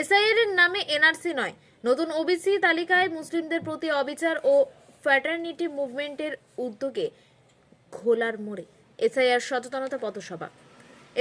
SIR এর নামে NRC নয়। নতুন ওবিসি তালিকায় মুসলিমদের প্রতি অবিচার ও ফ্র্যাটার্নিটি মুভমেন্টের উদ্যোগে ঘোলার মোড়ে। এসআইআর সচেতনতা পথসভা।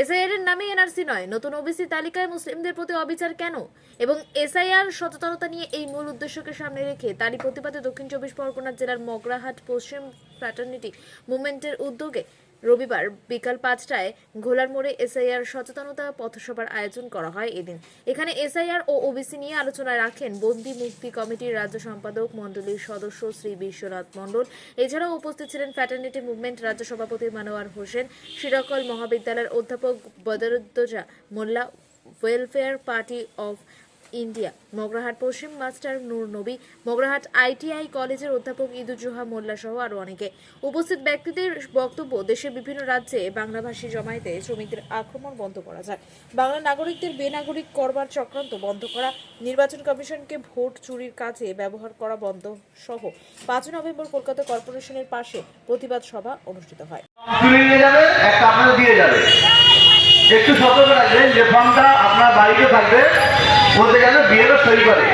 এসআইআর এর নামে এনআরসি নয়, নতুন ওবিসি তালিকায় মুসলিমদের প্রতি অবিচার কেন? এবং এসআইআর সচেতনতা নিয়ে এই মূল উদ্দেশ্যকে সামনে রেখে তারই প্রতিবাদে দক্ষিণ চব্বিশ পরগনা জেলার মগরাহাট পশ্চিম ফ্র্যাটার্নিটি মুভমেন্টের উদ্যোগে রবিবার বিকাল পাঁচটায় ঘোলার মোড়ে এসআইআর সচেতনতা পথসভার আয়োজন করা হয় এদিন। এখানে এসআইআর ও ওবিসি নিয়ে আলোচনা রাখেন বন্দি মুক্তি কমিটির রাজ্য সম্পাদক মণ্ডলীর সদস্য শ্রী বিশ্বনাথ মণ্ডল। এছাড়াও উপস্থিত ছিলেন ফ্যাটার্নিটি মুভমেন্ট রাজ্য সভাপতি মানোয়ার হোসেন, শিরাকল মহাবিদ্যালয়ের অধ্যাপক Badruddoza Molla, welfare party of India. Magrahat Paschim master Noor নবী, মগরাহাট আইটিআই কলেজের অধ্যাপক ইদুজোহা মোল্লা সহ আরও অনেকে। উপস্থিত ব্যক্তিদের বক্তব্য, দেশের বিভিন্ন রাজ্যে বাংলাভাষী জমায়েতে শ্রমিকদের আক্রমণ বন্ধ করা যায়। বাংলা নাগরিকদের বেনাগরিক করবার চক্রান্ত বন্ধ করা, নির্বাচন কমিশনকে ভোট চুরির কাজে ব্যবহার করা বন্ধ সহ পাঁচ নভেম্বর কলকাতা কর্পোরেশনের পাশে প্রতিবাদ সভা অনুষ্ঠিত হয়। একটু সতর্ক রাখবেন যে ফর্মটা আপনার বাড়িতে থাকবে বলতে গেলে বিয়েরও সই করে।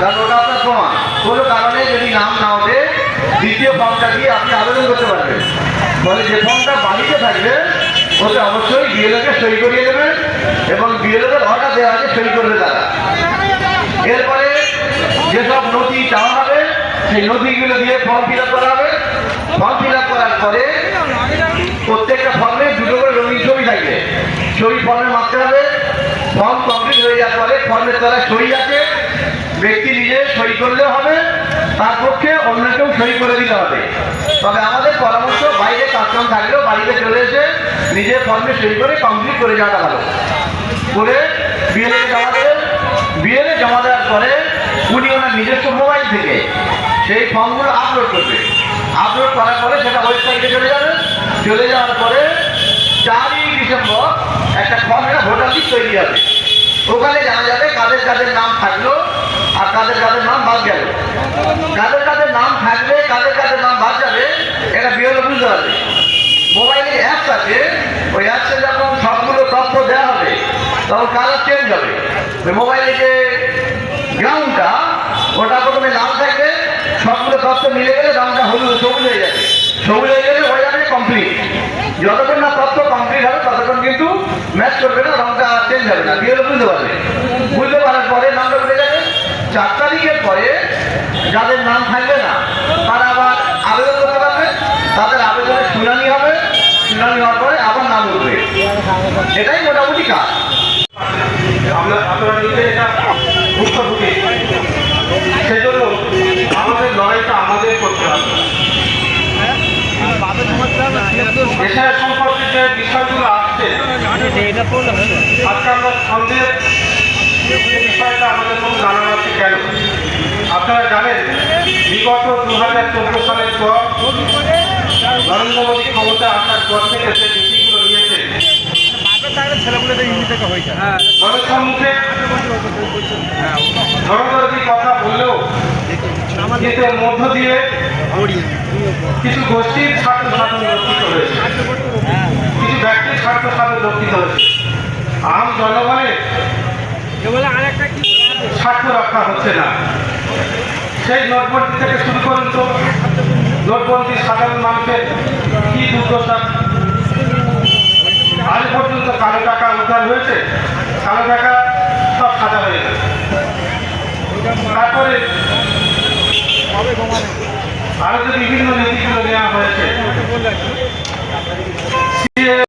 কারণ ওটা আপনার প্রমাণ। কোনো কারণে যদি নাম না ওঠে, দ্বিতীয় ফর্মটা দিয়ে আপনি আবেদন করতে পারবেন। ফলে যে ফর্মটা বাড়িতে থাকবে, ওতে অবশ্যই বিএলওকে সই করিয়ে দেবেন এবং বিএলওকে অর্ডার দেওয়া আছে, সই করবে তারা। এরপরে যেসব নথি চাওয়া হবে, সেই নথিগুলো দিয়ে ফর্ম ফিল করা হবে। ফর্ম ফিল আপ করার পরে প্রত্যেকটা ফর্মে দুটো করে রঙিন ছবি থাকবে। ছবি ফর্মে মারতে হবে। ফর্ম ফর্মের তলায় সই আছে। ব্যক্তি নিজে সই করলেও হবে, তার পক্ষে অন্য কেউ সই করে দিতে হবে। তবে আমাদের পরামর্শ, বাইরে কাস্টম থাকলেও বাড়িতে চলে এসে নিজের ফর্মে সই করে কমপ্লিট করে যাওয়াটা ভালো। করে বিএলএ জমা দেবেন বিএলএ জমা দেওয়ার পরে উনি ওনার নিজস্ব মোবাইল থেকে সেই ফর্মগুলো আপলোড করবে। আপলোড করার পরে সেটা ওয়েবসাইটে চলে যাবে। চলে যাওয়ার পরে চারই ডিসেম্বর একটা ফর্মের ভোটার লিস্ট তৈরি হবে। ওখানে জানা যাবে কাদের কাদের নাম থাকল আর কাদের কাদের নাম বাদ গেল? কাদের কাদের নাম থাকবে, কাদের কাদের নাম বাদ যাবে, এটা বিএলও বুঝতে পারবে মোবাইলে অ্যাপস আছে, ওই অ্যাপসে যখন সবগুলো তথ্য দেওয়া হবে, তখন কালার চেঞ্জ হবে। মোবাইলে যে গ্রাউন্ডটা ওটা প্রথমে লাল থাকবে, সবগুলো তথ্য মিলে গেলে রঙটা হলুদ সবুজ হয়ে যাবে সবুজ হয়ে গেলে হয়ে যাবে কমপ্লিট যতক্ষণ না তথ্য কমপ্লিট হবে ততক্ষণ কিন্তু ম্যাচ করবে না রঙটা চেঞ্জ হবে না বিয়ের বুঝতে পারবে। বুঝতে পারার পরে নামটা উঠে যাবে। চার তারিখের পরে যাদের নাম থাকবে না, তারা আবার আবেদন করতে পারবে। তাদের আবেদনের শুনানি হবে। শুনানি হওয়ার পরে আবার নাম উঠবে। এটাই মোটামুটি কাজ। আমরা আপনারা নিজে এটা ভুক্তভোগী সেজন্য আমাদের লড়াইটা আমাদের করতে হবে। দেশের সম্পর্কে যে বিষয়গুলো আসছে আজকে আমরা সন্দেহের বিষয়টা আমাদের মধ্যে জানানো আছে কেন আপনারা জানেন বিগত দু হাজার চোদ্দ সালের পর নরেন্দ্র মোদী ক্ষমতা আসার পর থেকে যে নীতিগুলো নিয়েছে মানুষের মুখে কথা বললেও কিন্তু মধ্য দিয়ে কিছু গোষ্ঠীর স্বার্থ সাধন হয়েছে কিছু ব্যক্তির স্বার্থ সাধন লক্ষিত হয়েছে আম জনগণের স্বার্থ রক্ষা হচ্ছে না। সেই নোটবন্দি থেকে শুরু করুন তো। নোটবন্দি সাধারণ মানুষের কি দুর্দশা? আজ পর্যন্ত কালো টাকা উদ্ধার হয়েছে। কালো টাকা সব সাদা হয়ে গেছে। তারপরে আরও যে বিভিন্ন নীতিগুলো নেওয়া হয়েছে